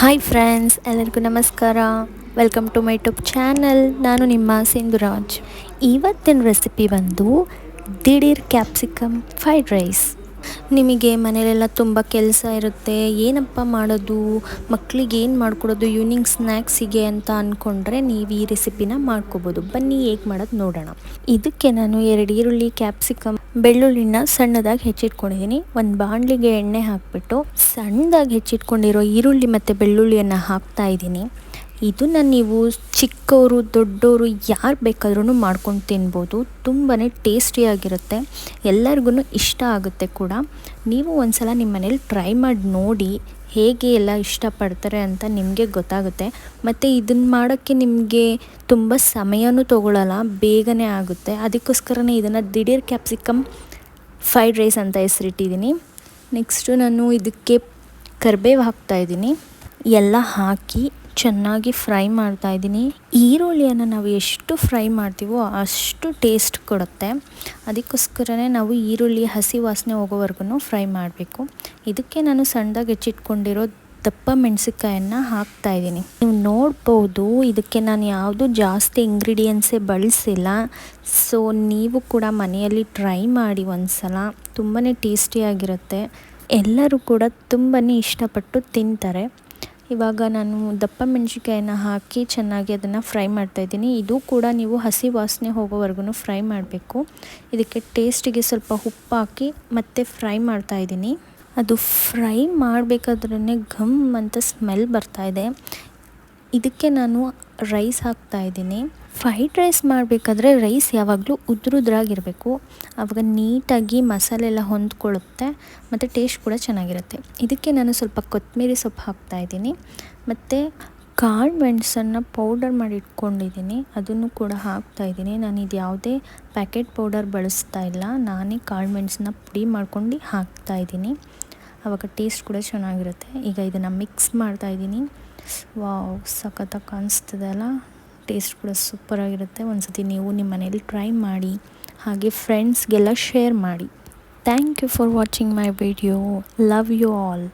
Hi friends ಎಲ್ಲರಿಗೂ ನಮಸ್ಕಾರ. Welcome to my YouTube channel ನಾನು ನಿಮ್ಮ ಸಿಂಧುರಾಜ್. ಇವತ್ತಿನ ರೆಸಿಪಿ ಬಂದು ದಿಢೀರ್ ಕ್ಯಾಪ್ಸಿಕಮ್ ಫ್ರೈಡ್ ರೈಸ್ ನಿಮಗೆ ಮನೆಯಲ್ಲೆಲ್ಲ ತುಂಬ ಕೆಲಸ ಇರುತ್ತೆ, ಏನಪ್ಪ ಮಾಡೋದು? ಮಕ್ಕಳಿಗೆ ಏನು ಮಾಡಿಕೊಡೋದು? ಈವ್ನಿಂಗ್ ಸ್ನ್ಯಾಕ್ಸಿಗೆ ಅಂತ ಅಂದ್ಕೊಂಡ್ರೆ ನೀವು ಈ ರೆಸಿಪಿನ ಮಾಡ್ಕೋಬೋದು. ಬನ್ನಿ, ಹೇಗೆ ಮಾಡೋದು ನೋಡೋಣ. ಇದಕ್ಕೆ ನಾನು ಎರಡು ಈರುಳ್ಳಿ ಕ್ಯಾಪ್ಸಿಕಮ್ ಬೆಳ್ಳುಳ್ಳಿನ ಸಣ್ಣದಾಗಿ ಹೆಚ್ಚಿಟ್ಕೊಂಡಿದ್ದೀನಿ. ಒಂದು ಬಾಣಲಿಗೆ ಎಣ್ಣೆ ಹಾಕಿಬಿಟ್ಟು ಸಣ್ಣದಾಗಿ ಹೆಚ್ಚಿಟ್ಕೊಂಡಿರೋ ಈರುಳ್ಳಿ ಮತ್ತು ಬೆಳ್ಳುಳ್ಳಿಯನ್ನು ಹಾಕ್ತಾ ಇದ್ದೀನಿ. ಇದನ್ನು ನೀವು ಚಿಕ್ಕವರು, ದೊಡ್ಡವರು ಯಾರು ಬೇಕಾದ್ರೂ ಮಾಡ್ಕೊಂಡು ತಿನ್ಬೋದು. ತುಂಬಾ ಟೇಸ್ಟಿಯಾಗಿರುತ್ತೆ ಎಲ್ಲರಿಗೂ ಇಷ್ಟ ಆಗುತ್ತೆ ಕೂಡ. ನೀವು ಒಂದು ಸಲ ನಿಮ್ಮ ಮನೇಲಿ ಟ್ರೈ ಮಾಡಿ ನೋಡಿ ಹೇಗೆ ಎಲ್ಲ ಇಷ್ಟಪಡ್ತಾರೆ ಅಂತ ನಿಮಗೆ ಗೊತ್ತಾಗುತ್ತೆ. ಮತ್ತು ಇದನ್ನು ಮಾಡೋಕ್ಕೆ ನಿಮಗೆ ತುಂಬ ಸಮಯನೂ ತೊಗೊಳ್ಳಲ್ಲ ಬೇಗನೆ ಆಗುತ್ತೆ. ಅದಕ್ಕೋಸ್ಕರನೇ ಇದನ್ನು ದಿಢೀರ್ ಕ್ಯಾಪ್ಸಿಕಮ್ ಫ್ರೈಡ್ ರೈಸ್ ಅಂತ ಹೆಸರಿಟ್ಟಿದ್ದೀನಿ. ನೆಕ್ಸ್ಟು ನಾನು ಇದಕ್ಕೆ ಕರ್ಬೇವು ಹಾಕ್ತಾಯಿದ್ದೀನಿ ಎಲ್ಲ ಹಾಕಿ ಚೆನ್ನಾಗಿ ಫ್ರೈ ಮಾಡ್ತಾ ಇದ್ದೀನಿ. ಈರುಳ್ಳಿಯನ್ನು ನಾವು ಎಷ್ಟು ಫ್ರೈ ಮಾಡ್ತೀವೋ ಅಷ್ಟು ಟೇಸ್ಟ್ ಕೊಡುತ್ತೆ. ಅದಕ್ಕೋಸ್ಕರನೇ ನಾವು ಈರುಳ್ಳಿ ಹಸಿ ವಾಸನೆ ಹೋಗೋವರೆಗೂ ಫ್ರೈ ಮಾಡಬೇಕು. ಇದಕ್ಕೆ ನಾನು ಸಣ್ಣದಾಗಿ ಹೆಚ್ಚಿಟ್ಕೊಂಡಿರೋ ದಪ್ಪ ಮೆಣಸಿಕಾಯನ್ನು ಹಾಕ್ತಾ ಇದ್ದೀನಿ. ನೀವು ನೋಡ್ಬೋದು, ಇದಕ್ಕೆ ನಾನು ಯಾವುದು ಜಾಸ್ತಿ ಇಂಗ್ರೀಡಿಯೆಂಟ್ಸೇ ಬಳಸಿಲ್ಲ. ಸೊ ನೀವು ಕೂಡ ಮನೆಯಲ್ಲಿ ಟ್ರೈ ಮಾಡಿ ಒಂದು ಸಲ ತುಂಬಾ ಟೇಸ್ಟಿಯಾಗಿರುತ್ತೆ ಎಲ್ಲರೂ ಕೂಡ ತುಂಬಾ ಇಷ್ಟಪಟ್ಟು ತಿಂತಾರೆ. ಇವಾಗ ನಾನು ದಪ್ಪ ಮೆಣಸಿನ್ಕಾಯನ್ನು ಹಾಕಿ ಚೆನ್ನಾಗಿ ಅದನ್ನು ಫ್ರೈ ಮಾಡ್ತಾಯಿದ್ದೀನಿ ಇದು ಕೂಡ ನೀವು ಹಸಿ ವಾಸನೆ ಹೋಗೋವರೆಗೂ ಫ್ರೈ ಮಾಡಬೇಕು. ಇದಕ್ಕೆ ಟೇಸ್ಟಿಗೆ ಸ್ವಲ್ಪ ಉಪ್ಪು ಹಾಕಿ ಮತ್ತೆ ಫ್ರೈ ಮಾಡ್ತಾಯಿದ್ದೀನಿ ಅದು ಫ್ರೈ ಮಾಡಬೇಕಾದ್ರೇ ಘಮ್ ಅಂತ ಸ್ಮೆಲ್ ಬರ್ತಾಯಿದೆ ಇದಕ್ಕೆ ನಾನು ರೈಸ್ ಹಾಕ್ತಾಯಿದ್ದೀನಿ ಫ್ರೈಡ್ ರೈಸ್ ಮಾಡಬೇಕಾದ್ರೆ ರೈಸ್ ಯಾವಾಗಲೂ ಉದ್ರುದ್ರಾಗಿರಬೇಕು. ಆವಾಗ ನೀಟಾಗಿ ಮಸಾಲೆ ಎಲ್ಲ ಹೊಂದ್ಕೊಳ್ಳುತ್ತೆ ಮತ್ತು ಟೇಸ್ಟ್ ಕೂಡ ಚೆನ್ನಾಗಿರುತ್ತೆ. ಇದಕ್ಕೆ ನಾನು ಸ್ವಲ್ಪ ಕೊತ್ತಂಬರಿ ಸೊಪ್ಪು ಹಾಕ್ತಾಯಿದ್ದೀನಿ ಮತ್ತು ಕಾಳು ಮೆಣಸನ್ನು ಪೌಡರ್ ಮಾಡಿ ಇಟ್ಕೊಂಡಿದ್ದೀನಿ. ಅದನ್ನು ಕೂಡ ಹಾಕ್ತಾಯಿದ್ದೀನಿ ನಾನು ಇದು ಯಾವುದೇ ಪ್ಯಾಕೆಟ್ ಪೌಡರ್ ಬಳಸ್ತಾ ಇಲ್ಲ. ನಾನೇ ಕಾಳು ಮೆಣಸನ್ನ ಪುಡಿ ಮಾಡ್ಕೊಂಡು ಹಾಕ್ತಾಯಿದ್ದೀನಿ ಆವಾಗ ಟೇಸ್ಟ್ ಕೂಡ ಚೆನ್ನಾಗಿರುತ್ತೆ. ಈಗ ಇದನ್ನು ಮಿಕ್ಸ್ ಮಾಡ್ತಾಯಿದ್ದೀನಿ ವಾವ್, ಸಖತ್ತಾಗಿ ಕಾಣಿಸ್ತದೆ ಅಲ್ಲ? ಟೇಸ್ಟ್ ಕೂಡ ಸೂಪರಾಗಿರುತ್ತೆ ಒಂದು ಸತಿ ನೀವು ನಿಮ್ಮ ಮನೇಲಿ ಟ್ರೈ ಮಾಡಿ, ಹಾಗೆ ಫ್ರೆಂಡ್ಸ್ಗೆಲ್ಲ ಶೇರ್ ಮಾಡಿ. Thank you for watching my video love you all